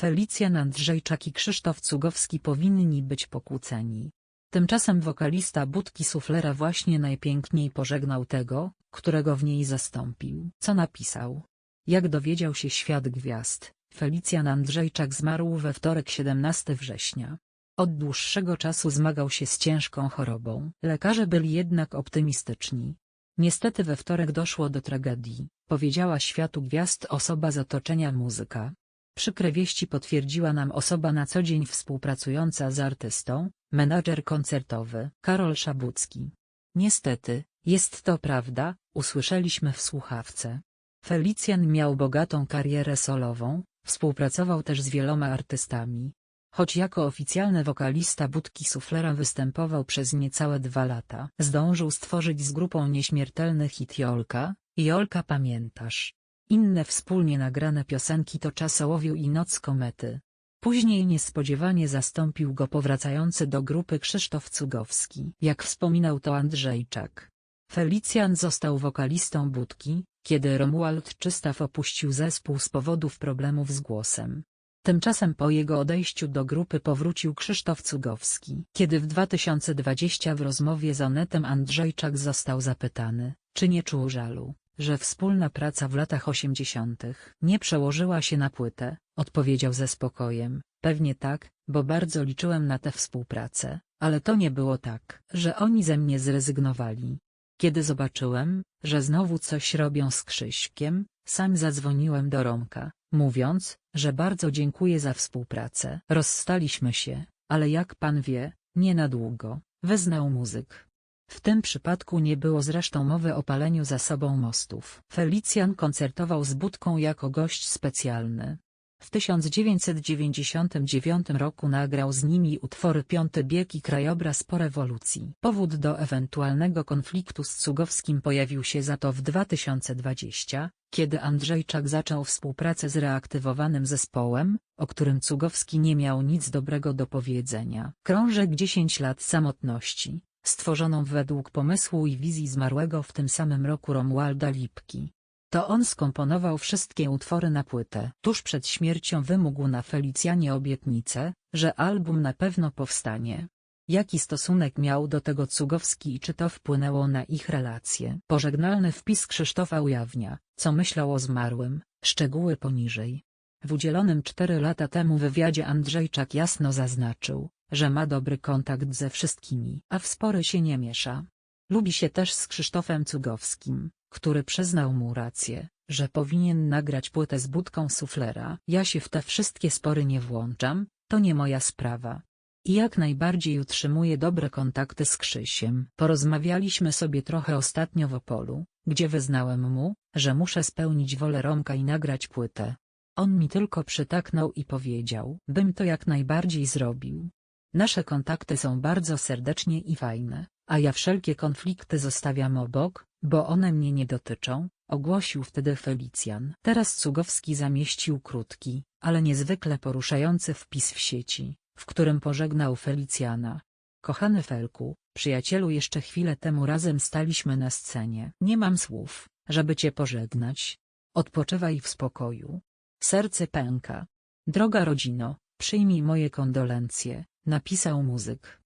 Felicjan Andrzejczak i Krzysztof Cugowski powinni być pokłóceni. Tymczasem wokalista Budki Suflera właśnie najpiękniej pożegnał tego, którego w niej zastąpił. Co napisał? Jak dowiedział się świat gwiazd, Felicjan Andrzejczak zmarł we wtorek 17 września. Od dłuższego czasu zmagał się z ciężką chorobą. Lekarze byli jednak optymistyczni. Niestety we wtorek doszło do tragedii, powiedziała światu gwiazd osoba z otoczenia muzyka. Przykre wieści potwierdziła nam osoba na co dzień współpracująca z artystą, menadżer koncertowy, Karol Szabucki. Niestety, jest to prawda, usłyszeliśmy w słuchawce. Felicjan miał bogatą karierę solową, współpracował też z wieloma artystami. Choć jako oficjalny wokalista Budki Suflera występował przez niecałe dwa lata, zdążył stworzyć z grupą nieśmiertelnych hit Jolka, Jolka pamiętasz. Inne wspólnie nagrane piosenki to Czasołowiu i Noc komety. Później niespodziewanie zastąpił go powracający do grupy Krzysztof Cugowski. Jak wspominał to Andrzejczak. Felicjan został wokalistą Budki, kiedy Romuald Czystaw opuścił zespół z powodów problemów z głosem. Tymczasem po jego odejściu do grupy powrócił Krzysztof Cugowski. Kiedy w 2020 w rozmowie z Onetem Andrzejczak został zapytany, czy nie czuł żalu, że wspólna praca w latach 80. nie przełożyła się na płytę, odpowiedział ze spokojem, pewnie tak, bo bardzo liczyłem na tę współpracę, ale to nie było tak, że oni ze mnie zrezygnowali. Kiedy zobaczyłem, że znowu coś robią z Krzyśkiem, sam zadzwoniłem do Romka, mówiąc, że bardzo dziękuję za współpracę. Rozstaliśmy się, ale jak pan wie, nie na długo, wyznał muzyk. W tym przypadku nie było zresztą mowy o paleniu za sobą mostów. Felicjan koncertował z Budką jako gość specjalny. W 1999 roku nagrał z nimi utwory Piąty bieg i Krajobraz po rewolucji. Powód do ewentualnego konfliktu z Cugowskim pojawił się za to w 2020, kiedy Andrzejczak zaczął współpracę z reaktywowanym zespołem, o którym Cugowski nie miał nic dobrego do powiedzenia. Krążek 10 lat samotności, stworzoną według pomysłu i wizji zmarłego w tym samym roku Romualda Lipki. To on skomponował wszystkie utwory na płytę. Tuż przed śmiercią wymógł na Felicjanie obietnicę, że album na pewno powstanie. Jaki stosunek miał do tego Cugowski i czy to wpłynęło na ich relacje? Pożegnalny wpis Krzysztofa ujawnia, co myślał o zmarłym, szczegóły poniżej. W udzielonym cztery lata temu wywiadzie Andrzejczak jasno zaznaczył, że ma dobry kontakt ze wszystkimi, a w spory się nie miesza. Lubi się też z Krzysztofem Cugowskim, który przyznał mu rację, że powinien nagrać płytę z budką suflera. Ja się w te wszystkie spory nie włączam, to nie moja sprawa. I jak najbardziej utrzymuję dobre kontakty z Krzysiem. Porozmawialiśmy sobie trochę ostatnio w Opolu, gdzie wyznałem mu, że muszę spełnić wolę Romka i nagrać płytę. On mi tylko przytaknął i powiedział, bym to jak najbardziej zrobił. Nasze kontakty są bardzo serdecznie i fajne, a ja wszelkie konflikty zostawiam obok, bo one mnie nie dotyczą, ogłosił wtedy Felicjan. Teraz Cugowski zamieścił krótki, ale niezwykle poruszający wpis w sieci, w którym pożegnał Felicjana. Kochany Felku, przyjacielu jeszcze chwilę temu razem staliśmy na scenie. Nie mam słów, żeby cię pożegnać. Odpoczywaj w spokoju. Serce pęka. Droga rodzino, przyjmij moje kondolencje, napisał muzyk.